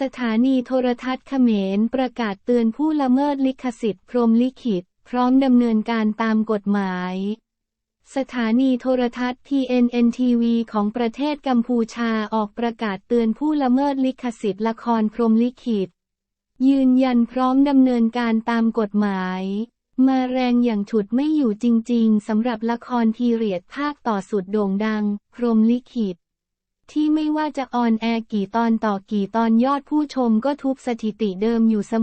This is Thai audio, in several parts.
สถานีโทรทัศน์เขมรประกาศเตือนผู้ละเมิดลิขสิทธิ์พรมลิขิต พร้อมดำเนินการตามกฎหมาย สถานีโทรทัศน์ TNN-TV ของประเทศกัมพูชาออกประกาศเตือนผู้ละเมิดลิขสิทธิ์ละครพรมลิขิต ยืนยันพร้อมดำเนินการตามกฎหมาย มาแรงอย่างฉุดไม่อยู่จริง ๆสำหรับละครพีเรียดภาคต่อสุดโด่งดัง พรมลิขิต ที่ไม่ว่าจะออนแอร์กี่ตอนต่อกี่ตอนยอดผู้ชมก็ทุบสถิติเดิมอยู่เส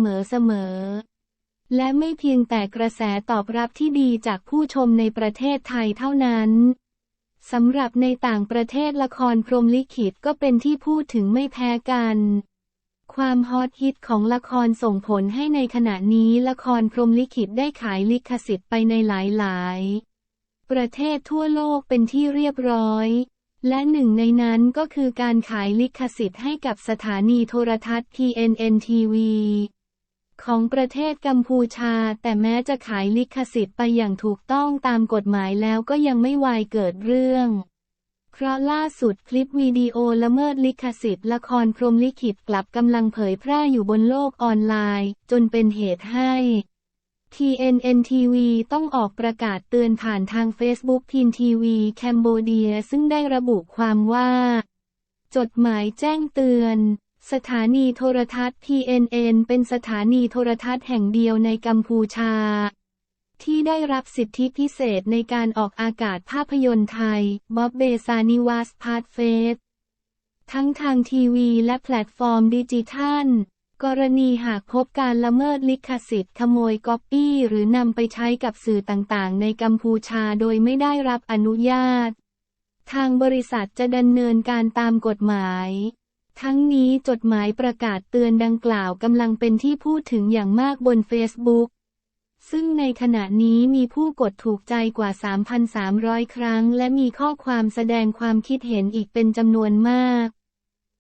มอๆและไม่เพียงแต่กระแสตอบรับที่ดีจากผู้ชมในประเทศไทยเท่านั้นสำหรับในต่างประเทศละครพรมลิขิตก็เป็นที่พูดถึงไม่แพ้กัน ความฮอตฮิตของละครส่งผลให้ในขณะนี้ละครพรมลิขิตได้ขายลิขสิทธิ์ไปในหลายๆ ประเทศทั่วโลกเป็นที่เรียบร้อย และหนึ่งในนั้นก็คือการขายลิขสิทธิ์ให้กับสถานีโทรทัศน์ TNN-TV ของประเทศกัมพูชา แต่แม้จะขายลิขสิทธิ์ไปอย่างถูกต้องตามกฎหมายแล้วก็ยังไม่วายเกิดเรื่อง เพราะล่าสุดคลิปวิดีโอละเมิดลิขสิทธิ์ละครพรมลิขิตกลับกำลังเผยแพร่อยู่บนโลกออนไลน์ จนเป็นเหตุให้ TNN TV ต้องออกประกาศเตือนผ่านทาง Facebook พินทีวีแคมโบเดียซึ่งได้ระบุความว่า จดหมายแจ้งเตือน สถานีโทรทัศน์ TNN เป็นสถานีโทรทัศน์แห่งเดียวในกัมพูชา ที่ได้รับสิทธิพิเศษในการออกอากาศภาพยนตร์ไทยบ๊อบเบซานิวัสพาร์ทเฟสทั้งทางทีวีและแพลตฟอร์มดิจิทัล กรณีหากพบการละเมิดลิขสิทธิ์ขโมยก๊อปปี้ หรือนำไปใช้กับสื่อต่างๆ ในกัมพูชาโดยไม่ได้รับอนุญาต ทางบริษัทจะดำเนินการตามกฎหมาย ทั้งนี้จดหมายประกาศเตือนดังกล่าวกำลังเป็นที่พูดถึงอย่างมากบนเฟซบุ๊กซึ่งในขณะนี้มีผู้กดถูกใจกว่า 3,300 ครั้ง และมีข้อความแสดงความคิดเห็นอีกเป็นจำนวนมาก